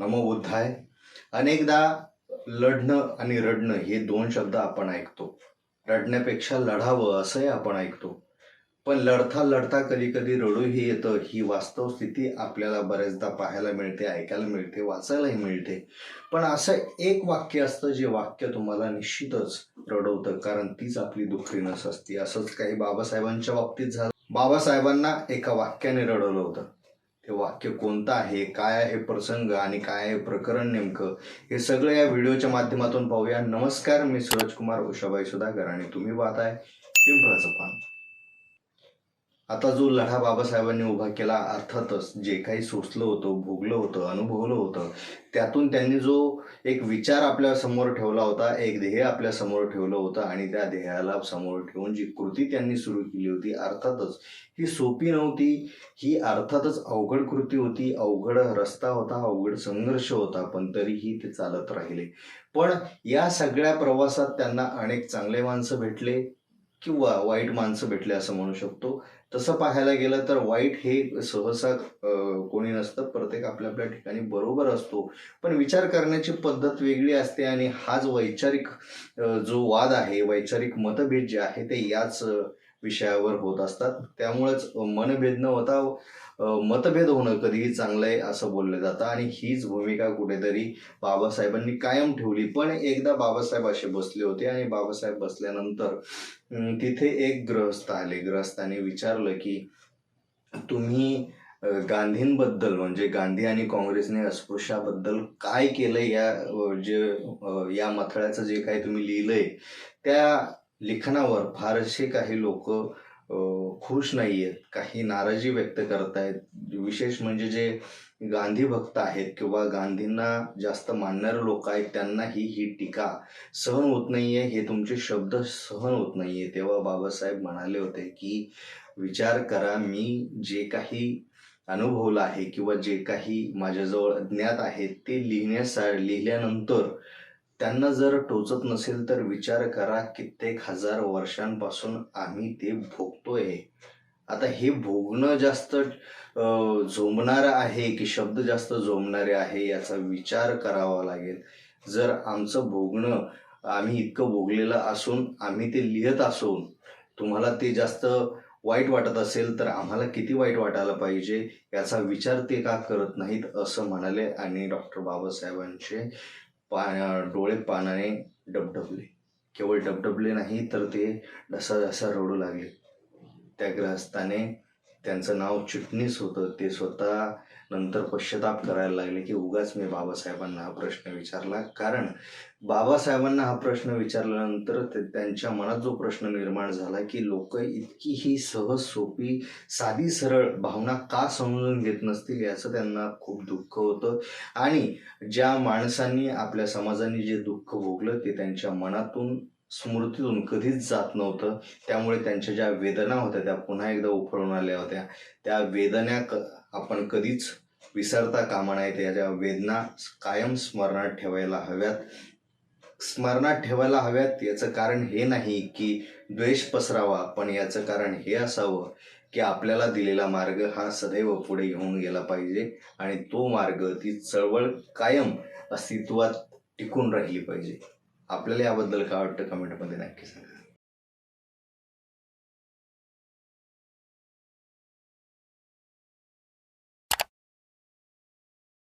नमो बुद्धाय. अनेकदा लढणं आणि रडणं हे दोन शब्द आपण ऐकतो. रडण्यापेक्षा लढावं असंही आपण ऐकतो. पण लढता लढता कधी कधी रडूही येतं. ही वास्तव स्थिती आपल्याला बऱ्याचदा पाहायला मिळते ऐकायला मिळते वाचायलाही मिळते. पण असं एक वाक्य असतं जे वाक्य तुम्हाला निश्चितच रडवतं. कारण तीच आपली दुःखी नस असते. असंच काही बाबासाहेबांच्या बाबतीत झालं. बाबासाहेबांना एका वाक्याने रडवलं होतं. हे वाक्य कोणतं आहे? काय आहे प्रसंग आणि काय आहे प्रकरण नेमकं? हे सगळं या व्हिडिओच्या माध्यमातून पाहूया. नमस्कार मी सूरजकुमार उषाबाई सुधाकर आणि तुम्ही पाहताय पिंपळाचं पान आता जो लढा बाबासाहेबांनी उभा केला अर्थातच जे काही सोसलं होतं भोगलं होतं अनुभवलं होतं त्यातून त्यांनी जो एक विचार आपल्यासमोर ठेवला होता एक ध्येय आपल्यासमोर ठेवलं होतं आणि त्या ध्येयाला समोर ठेवून जी कृती त्यांनी सुरू केली होती अर्थातच ही सोपी नव्हती ही अर्थातच अवघड कृती होती अवघड रस्ता होता अवघड संघर्ष होता पण तरीही ते चालत राहिले. पण या सगळ्या प्रवासात त्यांना अनेक चांगले माणसं भेटले किंवा वाईट माणसं भेटले असं म्हणू शकतो. तसं पाहायला गेलं तर वाईट हे सहसा कोणी नसतं. प्रत्येक आपल्या आपल्या ठिकाणी बरोबर असतो. पण विचार करण्याची पद्धत वेगळी असते आणि हा जो वैचारिक जो वाद आहे वैचारिक मतभेद जे आहे ते याच विषयावर होत असतात. त्यामुळेच मनभेद न होता मतभेद होणं कधीही चांगलं आहे असं बोललं जातं. आणि हीच भूमिका कुठेतरी बाबासाहेबांनी कायम ठेवली. पण एकदा बाबासाहेब असे बसले होते आणि बाबासाहेब बसल्यानंतर तिथे एक ग्रहस्थ आले. ग्रहस्थाने विचारलं की तुम्ही गांधींबद्दल म्हणजे गांधी आणि काँग्रेसने अस्पृश्याबद्दल काय केलंय या जे या मथळ्याचं जे काही तुम्ही लिहिलंय त्या लिखाणावर फारसे काही लोक खुश आहेत काही नाराजी व्यक्त करत आहेत विशेष म्हणजे जे गांधी भक्त आहेत किंवा गांधींना जास्त मानणारे लोक आहेत त्यांनाही ही टीका सहन होत नाही आहे हे तुमचे शब्द सहन होत नाही आहे तेव्हा बाबासाहेब म्हणाले होते की विचार करा मी जे काही अनुभवलं आहे किंवा जे काही माझ्याजवळ अज्ञात आहे ते लिहिण्यासा लिहिल्यानंतर त्यांना जर टोचत नसेल तर विचार करा कित्येक हजार वर्षांपासून आम्ही ते भोगतोय. आता हे भोगणं जास्त झोंबणार आहे की शब्द जास्त झोंबणारे आहे याचा विचार करावा लागेल. जर आमचं भोगणं आम्ही इतकं भोगलेलं असून आम्ही ते लिहित असून तुम्हाला ते जास्त वाईट वाटत असेल तर आम्हाला किती वाईट वाटायला पाहिजे याचा विचार ते का करत नाहीत असं म्हणाले आणि डॉक्टर बाबासाहेबांचे पा डोळे पानाने डबडबले. केवळ डबडबले नाही तर ते ढसा ढसा रडू लागले. त्या ग्रहस्थाने त्यांचं नाव चिटणीस होतं. ते स्वतः नंतर पश्चाताप करायला लागले की उगाच मी बाबासाहेबांना हा प्रश्न विचारला. कारण बाबासाहेबांना हा प्रश्न विचारल्यानंतर त्यांच्या मनात जो प्रश्न निर्माण झाला की लोक इतकी ही सहज सोपी साधी सरळ भावना का समजून घेत नसतील याचं त्यांना खूप दुःख होतं. आणि ज्या माणसांनी आपल्या समाजाने जे दुःख भोगलं ते त्यांच्या मनातून स्मृतीतून कधीच जात नव्हतं. त्यामुळे त्यांच्या ज्या वेदना होत्या त्या पुन्हा एकदा उफळून आल्या होत्या. त्या वेदना क आपण कधीच विसरता कामा नयेत त्याच्या वेदना कायम स्मरणात ठेवायला हव्यात. स्मरणात ठेवायला हव्यात याचं कारण हे नाही की द्वेष पसरावा पण याचं कारण हे असावं की आपल्याला दिलेला मार्ग हा सदैव पुढे घेऊन गेला पाहिजे आणि तो मार्ग ती चळवळ कायम अस्तित्वात टिकून राहिली पाहिजे. आपल्याला याबद्दल काय वाटतं कमेंटमध्ये नक्की सांगा.